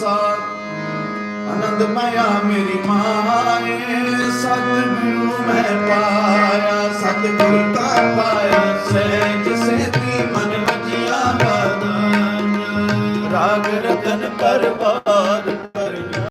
ਸਾਥ। ਆਨੰਦ ਪਾਇਆ ਮੇਰੀ ਮਾਏ, ਸਤਿਗੁਰੂ ਮੈਂ ਪਾਇਆ, ਸਤਿਗੁਰੂ ਤਾਂ ਪਾਇਆ, ਸਹਿਜ ਸੇਤੀ ਮਨ ਮਜਿਆ ਬਦਾਨ ਰਾਗ ਰਤਨ ਪਰਵਾਰ